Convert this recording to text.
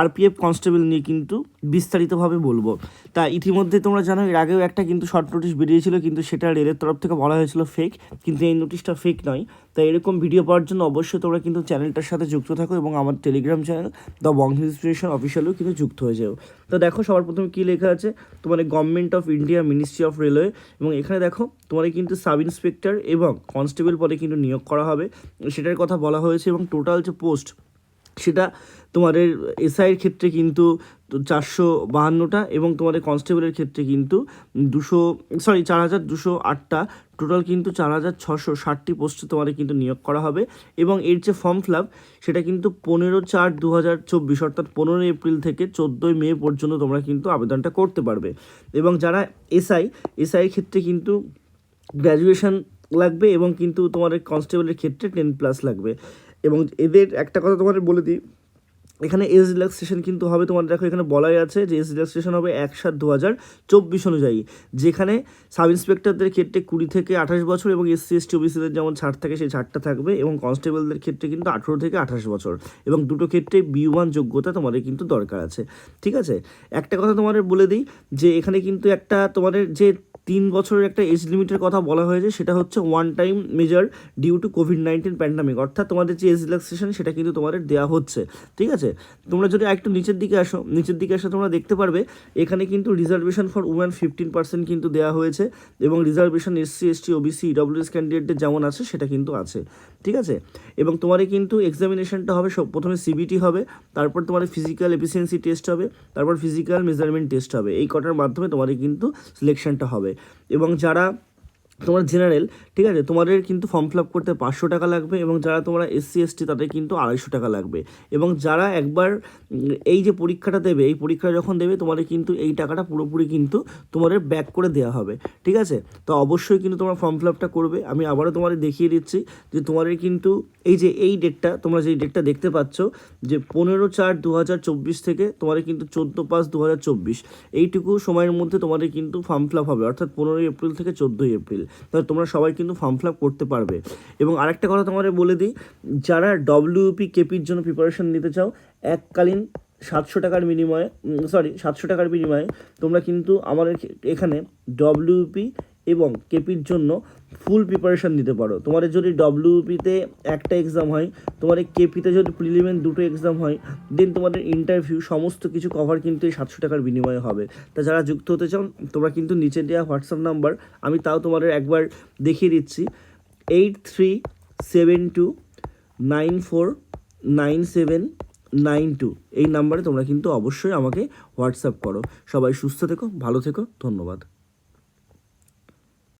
RPF constable নিয়ে কিন্তু বিস্তারিতভাবে বলব। তা ইতিমধ্যে তোমরা জানো, এর আগেও একটা কিন্তু শর্ট নোটিশ বেরিয়েছিল কিন্তু সেটা রেলের তরফ থেকে বলা হয়েছিল ফেক কিন্তু এই নোটিশটা ফেক নয়। তাই এরকম ভিডিও পাওয়ার জন্য অবশ্যই তোমরা কিন্তু চ্যানেলটার সাথে যুক্ত থাকো এবং আমার Telegram channel the Bong inspiration অফিসিয়ালেও কিন্তু যুক্ত হয়ে যাও। তো দেখো, সবার প্রথমে কী লেখা আছে? তোমার government of India ministry of railway এবং এখানে দেখো তোমার কিন্তু সাব ইন্সপেক্টর এবং কনস্টেবল পদে কিন্তু নিয়োগ করা হবে। সেটার কথা বলা হয়েছে এবং টোটাল যে পোস্ট সেটা তোমাদের এসআইয়ের ক্ষেত্রে কিন্তু চারশো বাহান্নটা এবং তোমাদের কনস্টেবলের ক্ষেত্রে কিন্তু দুশো সরি চার হাজার দুশো আটটা। টোটাল কিন্তু চার হাজার ছশো ষাটটি পোস্টে তোমাদের কিন্তু নিয়োগ করা হবে। এবং এর যে ফর্ম ফিল সেটা কিন্তু পনেরো চার দু হাজার চব্বিশ, অর্থাৎ পনেরোই এপ্রিল থেকে চোদ্দোই মে পর্যন্ত তোমরা কিন্তু আবেদনটা করতে পারবে। এবং যারা এসআই এসআইয়ের ক্ষেত্রে কিন্তু গ্র্যাজুয়েশন লাগবে এবং কিন্তু তোমার কনস্টেবলের ক্ষেত্রে টেন প্লাস লাগবে। এবং এদের একটা কথা তোমাদের বলে দিই এখানে এজ রিল্যাক্সেশন কিন্তু হবে তোমার, দেখো এখানে বলাই আছে যে এজ রিল্যাক্সেশন হবে এক সাত দু হাজার চব্বিশ অনুযায়ী, যেখানে সাব ইন্সপেক্টরদের ক্ষেত্রে কুড়ি থেকে আঠাশ বছর এবং এসসি এসটি ওবিসিদের যেমন ছাড় থাকে সেই ছাড়টা থাকবে এবং কনস্টেবলদের ক্ষেত্রে কিন্তু আঠেরো থেকে আঠাশ বছর এবং দুটো ক্ষেত্রে বি ওয়ান যোগ্যতা তোমাদের কিন্তু দরকার আছে, ঠিক আছে? একটা কথা তোমাদের বলে দিই যে এখানে কিন্তু একটা তোমাদের যে তিন বছরের একটা এজ লিমিটের কথা বলা হয়েছে সেটা হচ্ছে one time measure due to COVID nineteen pandemic অর্থাৎ তোমাদের যে এজ রিল্যাক্সেশন সেটা কিন্তু তোমাদের দেওয়া হচ্ছে, ঠিক আছে? তোমরা যদি একটু নিচের দিকে আসো, নিচের দিকে আসে তোমরা দেখতে পারবে, এখানে কিন্তু reservation for women fifteen percent কিন্তু দেওয়া হয়েছে এবং reservation SC ST OBC WS ক্যান্ডিডেটদের যেমন আছে, সেটা কিন্তু আছে, ঠিক আছে? এবং তোমার কিন্তু এক্সামিনেশনটা হবে, সব প্রথমে সিবিটি হবে, তারপর তোমার ফিজিক্যাল এফিসিয়েন্সি টেস্ট হবে, তারপর ফিজিক্যাল মেজারমেন্ট টেস্ট হবে, এই কটার মাধ্যমে তোমার কিন্তু সিলেকশনটা হবে। এবং যারা তোমার জেনারেল ঠিক আছে? তোমাদের কিন্তু ফর্ম ফিল আপ করতে পাঁচশো টাকা লাগবে এবং যারা তোমরা এসসি এসটি তাদের কিন্তু আড়াইশো টাকা লাগবে। এবং যারা একবার এই যে পরীক্ষাটা দেবে, এই পরীক্ষা যখন দেবে, তোমাদের কিন্তু এই টাকাটা পুরোপুরি কিন্তু তোমাদের ব্যাক করে দেওয়া হবে, ঠিক আছে? তো অবশ্যই কিন্তু তোমরা ফর্ম ফিল আপটা করবে। আমি আবারও তোমাদের দেখিয়ে দিচ্ছি যে তোমাদের কিন্তু এই যে এই ডেটটা তোমরা যে ডেটটা দেখতে পাচ্ছ যে পনেরো চার দু থেকে তোমাদের কিন্তু চোদ্দ পাঁচ দু এইটুকু সময়ের মধ্যে তোমাদের কিন্তু ফর্ম ফিল আপ হবে, অর্থাৎ পনেরোই এপ্রিল থেকে চোদ্দোই এপ্রিল। তাহলে তোমরা সবাই কিন্তু ফর্ম ফিল আপ করতে পারবে। এবং আরেকটা কথা তোমাদের বলে দিই, যারা ডব্লিউপি কেপির জন্য প্রিপারেশন নিতে চাও, এককালীন সাতশো টাকার বিনিময়ে সরি সাতশো টাকার বিনিময়ে তোমরা কিন্তু আমাদের এখানে ডব্লিউপি এবং কেপির জন্য ফুল প্রিপারেশন নিতে পারো। তোমাদের যদি ডব্লিউপিতে একটা এক্সাম হয়, তোমাদের কেপিতে যদি প্রিলিমেন দুটো এক্সাম হয় দেন তোমাদের ইন্টারভিউ সমস্ত কিছু কভার কিন্তু এই সাতশো টাকার বিনিময়ে হবে। তা যারা যুক্ত হতে চাও, তোমরা কিন্তু নিচে দেওয়া হোয়াটসঅ্যাপ নাম্বার আমি তাও তোমাদের একবার দেখিয়ে দিচ্ছি। Eight three seven two nine four nine seven nine two এই নাম্বারে তোমরা কিন্তু অবশ্যই আমাকে হোয়াটসঅ্যাপ করো। সবাই সুস্থ থেকো, ভালো থেকো, ধন্যবাদ।